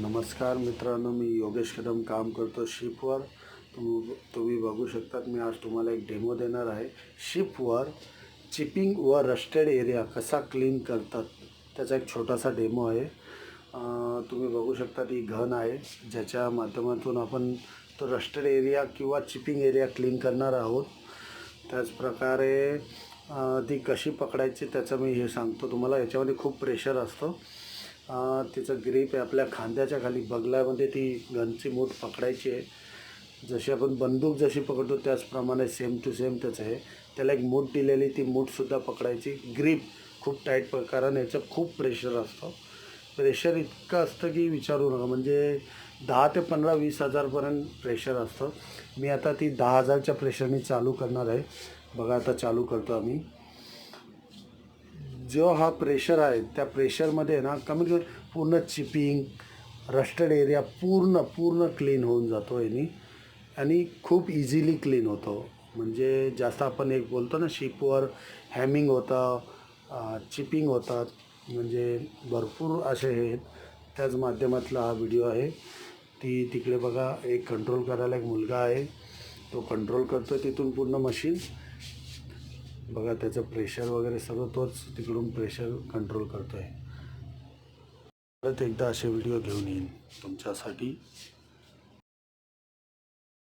नमस्कार मित्रांनो मी योगेश कदम काम करतो शिपवर. तुम तुम्ही बघू शकतात मी आज तुम्हाला एक डेमो देणार आहे. शिपवर चिपिंग व रस्टेड एरिया कसा क्लीन करतात त्याचा एक छोटासा डेमो आहे. तुम्ही बघू शकता ती घन आहे ज्याच्या माध्यमातून आपण तो रस्टेड एरिया किंवा चिपिंग एरिया क्लीन करणार आहोत. त्याचप्रकारे ती कशी पकडायची त्याचं मी हे सांगतो. तुम्हाला याच्यामध्ये खूप प्रेशर असतं. तिचं ग्रीप आहे आपल्या खांद्याच्या खाली बगल्यामध्ये ती गनची मूठ पकडायची आहे. जशी आपण बंदूक जशी पकडतो त्याचप्रमाणे सेम टू सेम त्याचं आहे. त्याला एक मूठ दिलेली ती मूठसुद्धा पकडायची. ग्रीप खूप टाईट प कारण याचं खूप प्रेशर असतं. प्रेशर इतकं असतं की विचारू नका. म्हणजे दहा ते पंधरा वीस हजारपर्यंत प्रेशर असतं. मी आता ती दहा हजारच्या प्रेशरने चालू करणार आहे. बघा आता चालू करतो आम्ही. जो हा प्रेशर आहे त्या प्रेशरमध्ये ना कमीत कमी पूर्ण चिपिंग रस्टेड एरिया पूर्ण पूर्ण क्लीन होऊन जातो यानी आणि खूप इझिली क्लीन होतो. म्हणजे जास्त आपण एक बोलतो ना शिपवर हॅमिंग होतं चिपिंग होतात. म्हणजे भरपूर असे हे आहेत. त्याच माध्यमातला हा व्हिडिओ आहे. ती तिकडे बघा एक कंट्रोल करायला एक मुलगा आहे. तो कंट्रोल करतो तिथून पूर्ण मशीन बघा त्याचं प्रेशर वगैरे सगळं तोच तिकडून प्रेशर कंट्रोल करतो आहे परत एकदा असे व्हिडिओ घेऊन येईन तुमच्यासाठी.